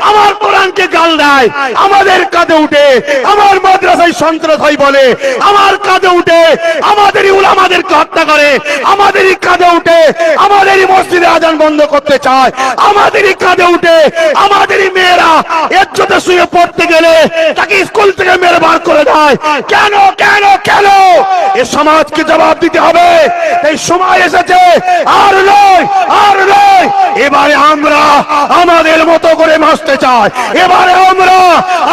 আমার কোরআনকে গাল দেয় আমাদের কাঁধে উঠে আমার মাদ্রাসায় সন্ত্রাস হয় বলে আমার কাঁধে উঠে আমাদেরই উলামাদেরকে হত্যা করে আমাদেরই কাঁধে উঠে আমাদেরই মসজিদে আজান বন্ধ করতে চায় আমাদেরই কাঁধে উঠে আমাদেরই মেয়েরা একসাথে শুয়ে পড়তে গেলে তাকে স্কুল থেকে মেরে বার করে দেয়। কেন কেন কেন? এ সমাজকে জবাব দিতে হবে। এই সময় এসেছে। আর নয় আর নয়। এবারে আমরা আমাদের মতো করে বাঁচতে চাই। এবারে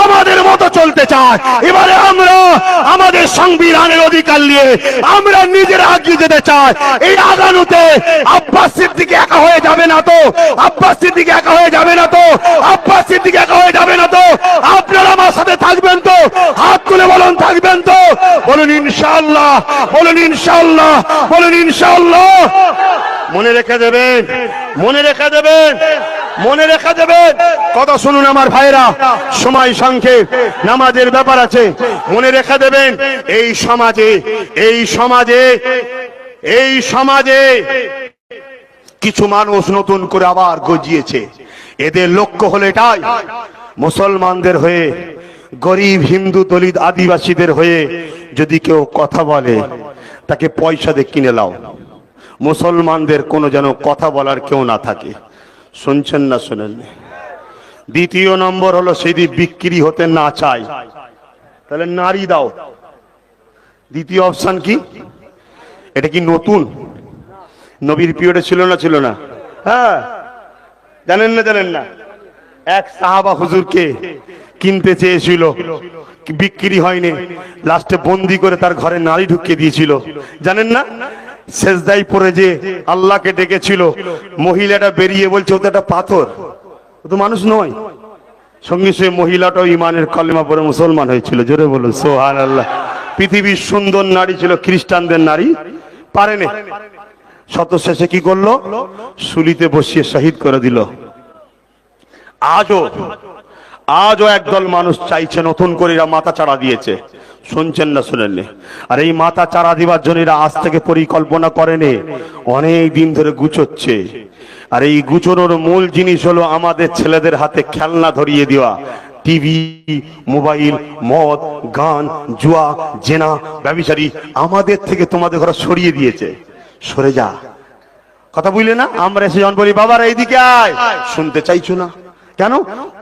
আমাদের মতো চলতে চাই। এবারে আমরা আমাদের সংবিধানের অধিকার নিয়ে আমরা যেতে চাই। এই আব্বাস একা হয়ে যাবে না তো? আব্বাস একা হয়ে যাবে না তো? আব্বাস একা হয়ে যাবে না তো? আপনারা আমার সাথে থাকবেন তো? হাত তুলে বলুন, থাকবেন তো? বলুন, ইনশাআল্লাহ, বলুন বলুন মনে রেখে দেবেন, মনে রেখে দেবেন। মনে রেখা দেবেন। কথা শুনুন আমার ভাইরা সময় সংক্ষেপ, নামাজের ব্যাপার আছে। মনে রেখা দেবেন, এই সমাজে এই সমাজে এই সমাজে কিছু মানুষ নতুন করে আবার গজিয়েছে। এদের লক্ষ্য হলো এটাই, মুসলমানদের হয়ে, গরিব হিন্দু দলিত আদিবাসীদের হয়ে যদি কেউ কথা বলে, তাকে পয়সা দিয়ে কিনে লাও। মুসলমানদের কোনো যেন কথা বলার কেউ না থাকে। শুনছেন না শোনেন দ্বিতীয় নম্বর হলো সেদি বিক্রি হতে না চায়, তাহলে নারী দাও। দ্বিতীয় অপশন কি? এটা কি নতুন? নবীর পিরিয়ডে ছিল না ছিল না। হ্যাঁ জানেন না জানেন না। এক সাহাবা হুজুরকে কিনতে চেয়েছিল, বিক্রি হয়নি। লাস্টে বন্দি করে তার ঘরে নারী ঢুকিয়ে দিয়েছিল। জানেন না? শেষদাই পরে যে আল্লাহকে ডেকেছিল, মহিলাটা বেরিয়ে বলছে, ও তো একটা পাথর। ও তো মানুষ নয়। সঙ্গে সঙ্গে মহিলাটাও ইমানের কলেমা পরে মুসলমান হয়েছিল। জোরে বলুন সোহান আল্লাহ পৃথিবীর সুন্দর নারী ছিল খ্রিস্টানদের নারী। পারেনি শত শেষে কি করল? সুলিতে বসিয়ে শহীদ করে দিল। আজও আজও একদল মানুষ চাইছে নতুন করে মাথা চাড়া দিয়েছে। শুনছেন না শুনেননি? আর এই মাথা চারা দিবার জন্য এরা আজ থেকে পরিকল্পনা করেনি। অনেক দিন ধরে গুছোচ্ছে। আর এই গুছোনোর মূল জিনিস হলো আমাদের ছেলেদের হাতে খেলনা ধরিয়ে দেওয়া। টিভি, মোবাইল, মদ, গান, জুয়া, জেনা ব্যবসারী আমাদের থেকে তোমাদের ঘরে সরিয়ে দিয়েছে। সরে যা। কথা বুঝলে না? আমরা এসে যখন বলি, বাবার, এইদিকে আয়। শুনতে চাইছো না? কেন?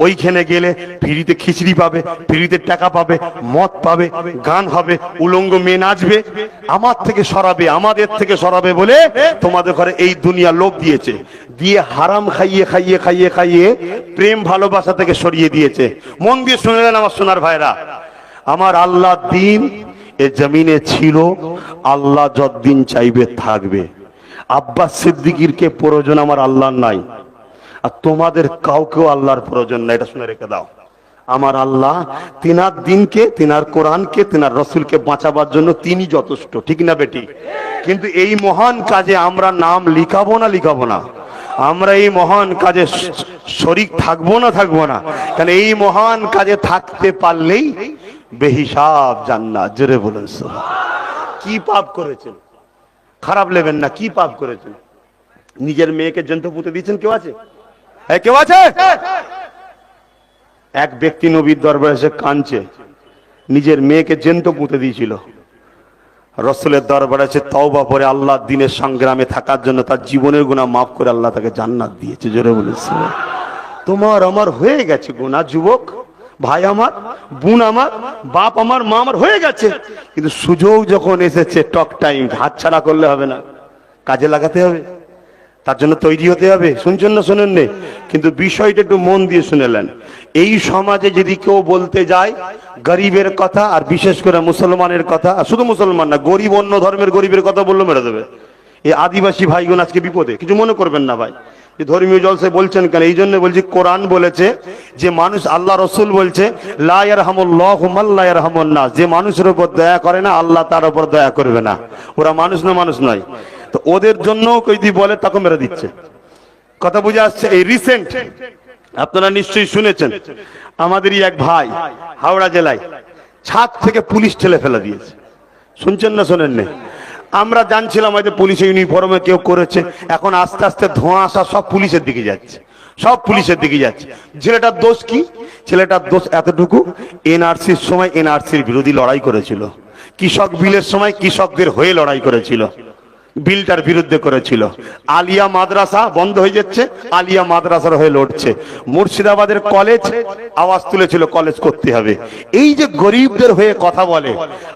ওইখানে গেলে ফ্রিতে খিচড়ি পাবে, ফ্রিতে টাকা পাবে, মদ পাবে, গান হবে, উলঙ্গ মেয়ে নাচবে, আমার থেকে সরাবে, আমাদের থেকে সরাবে বলে তোমাদের ঘরে এই দুনিয়া লোভ দিয়েছে। দিয়ে হারাম খাইয়ে খাইয়ে খাইয়ে খাইয়ে প্রেম ভালোবাসা থেকে সরিয়ে দিয়েছে। মন দিয়ে শুনে নেন আমার সোনার ভাইরা। আমার আল্লাহ দিন এ জমিনে ছিল, আল্লাহ যতদিন চাইবে থাকবে। আব্বাস সিদ্দিকির কে প্রয়োজন আমার আল্লাহর নাই। আর তোমাদের কাউকেও আল্লাহর প্রয়োজন নাই, এটা শুনে রেখে দাও। আমার আল্লাহ তিনার দিনকে, তিনার কোরআনকে, তিনার রসুলকে বাঁচাবার জন্য তিনি যথেষ্ট, ঠিক না বেটি? কিন্তু এই মহান কাজে আমরা নাম লিখাবো না লিখাবো না? আমরা এই মহান কাজে শরিক থাকব না থাকব না? কারণ এই মহান কাজে থাকতে পারলেই বেহিসাব জান্নাত, জোরে বলুন। কি পাপ করেছেন? খারাপ নেবেন না, কি পাপ করেছেন? নিজের মেয়েকে জন্তু পুঁতে দিয়েছেন, কেউ আছে? কেউ আছে? এক ব্যক্তি নবীর দরবারে এসে কাঁদছে। নিজের মেয়েকে জেন্ত পুঁতে দিয়েছিল। রসুলের দরবারে এসে তওবা পরে আল্লাহ দিনের সংগ্রামে থাকার জন্য তার জীবনের গুণা মাফ করে আল্লাহ তাকে জান্নাত দিয়েছে, জোরে বলেছে তোমার আমার হয়ে গেছে গুণা যুবক, ভাই আমার, বোন আমার, বাপ আমার, মা আমার হয়ে গেছে। কিন্তু সুযোগ যখন এসেছে, টক টাইম, হাতছাড়া করলে হবে না। কাজে লাগাতে হবে। তার জন্য তৈরি হতে হবে। শুনছেন না শুনেন নে? কিন্তু বিষয়টা একটু মন দিয়ে শুনেলেন এই সমাজে যদি কেউ বলতে যায়, গরিবের কথা আর বিশেষ করে মুসলমানের কথা, আর শুধু মুসলমান না, গরিব অন্য ধর্মের গরিবের কথা বলল মেরে দেবে। এই আদিবাসী ভাইগুন আজকে বিপদে। কিছু মনে করবেন না ভাই। যে ধর্মীয় জলসে বলছেন কেন? এই জন্য বলছি, কোরআন বলেছে যে মানুষ, আল্লাহ রসুল বলছে লায়ার হামুল্লাহ না যে মানুষের উপর দয়া করে না, আল্লাহ তার উপর দয়া করবে না। ওরা মানুষ না মানুষ নয়। তো ওদের জন্য যদি বলে তাকে মেরে দিচ্ছে। কথা বুঝে আসছে? এই রিসেন্ট আপনারা নিশ্চয়ই শুনেছেন। আমাদেরই এক ভাই, হাওড়া জেলায়, ছাদ থেকে পুলিশ ঠেলে ফেলে দিয়েছে। শুনছেন না শোনেন না? আমরা জানছিলাম হয়তো পুলিশ ইউনিফর্মে কেউ করেছে। এখন আস্তে আস্তে ধোঁয়া আসা সব পুলিশের দিকে যাচ্ছে। সব পুলিশের দিকে যাচ্ছে। ছেলেটার দোষ কি? ছেলেটার দোষ এতটুকু, এনআরসির সময় এনআরসির বিরোধী লড়াই করেছিল। কৃষক বিলের সময় কৃষকদের হয়ে লড়াই করেছিল। বিলটার বিরুদ্ধে করেছিল। আলিয়া মাদ্রাসা বন্ধ হয়ে যাচ্ছে, আলিয়া মাদ্রাসার হয়ে লড়ছে। মুর্শিদাবাদের কলেজ আওয়াজ তুলেছিল, কলেজ করতে হবে। এই যে গরিবদের হয়ে কথা বলে,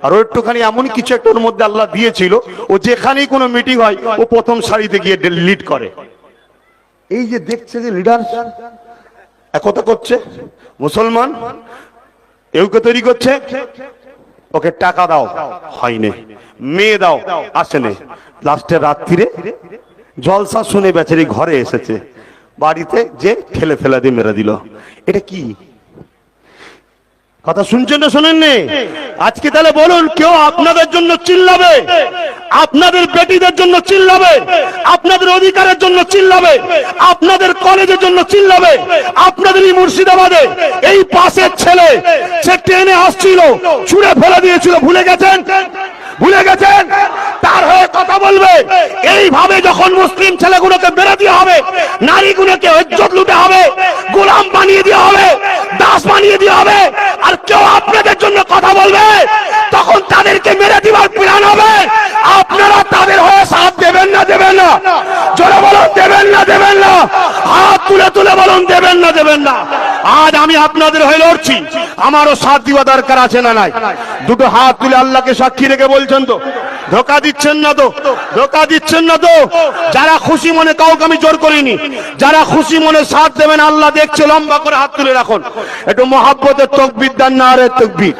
আর ও একটুখানি এমন কিছু একটা ওর মধ্যে আল্লাহ দিয়েছিল, ও যেখানেই কোনো মিটিং হয়, ও প্রথম সারিতে গিয়ে লিড করে। এই যে দেখছে যে লিডার একতা করছে, মুসলমান, এউকে তৈরি করছে ওকে টাকা দাও। হয়নি। মেয়ে দাও, আসেনি। লাস্টের রাত্রিরে জলসা শুনে বেচারি ঘরে এসেছে। বাড়িতে যে ঠেলে ফেলা দিয়ে মেরে দিল। এটা কি? কথা শুনছেন না শোনেন আজকে তাহলে বলুন, কেউ আপনাদের জন্য চিল্লাবে? আপনাদের বেটিদের জন্য চিল্লাবে? আপনাদের অধিকারের জন্য চিল্লাবে? আপনাদের কলেজের জন্য চিল্লাবে? আপনাদের এই মুর্শিদাবাদে এই পাশের ছেলে, সে ট্রেনে আসছিল, ছুঁড়ে ফেলে দিয়েছিল। ভুলে গেছেন? ভুলে গেছেন? তার হয়ে কথা বলবে। এইভাবে যখন মুসলিম ছেলেগুলোকে বেড়ে দেওয়া হবে, নারীগুলোকে ইজ্জত লুটে হবে, গোলাম বানিয়ে দেওয়া হবে দাস বানিয়ে দেওয়া হবে। আর কেউ আপনাদের জন্য কথা বলবে, তখন তাদেরকে মেরে দিবার প্ল্যান হবে। আপনারা তাদের হয়ে সাথ দেবেন না দেবেন না। জোরে বলুন, দেবেন না দেবেন না। হাত তুলে তুলে বলুন, দেবেন না দেবেন না। আজ আমি আপনাদের হয়ে লড়ছি। আমারও সাথ দিবা দরকার আছে না নাই? দুটো হাত তুলে আল্লাহকে সাক্ষী রেখে বলছেন তো। ধোকা দিচ্ছেন না তো, ধোকা দিচ্ছেন না তো। যারা খুশি মনে কাউকে আমি জোর করিনি, যারা খুশি মনে সাথ দেবেন, আল্লাহ দেখছে, লম্বা করে হাত তুলে রাখুন। একটু মহাব্বতের তকবির দেন না, আরে তকবির।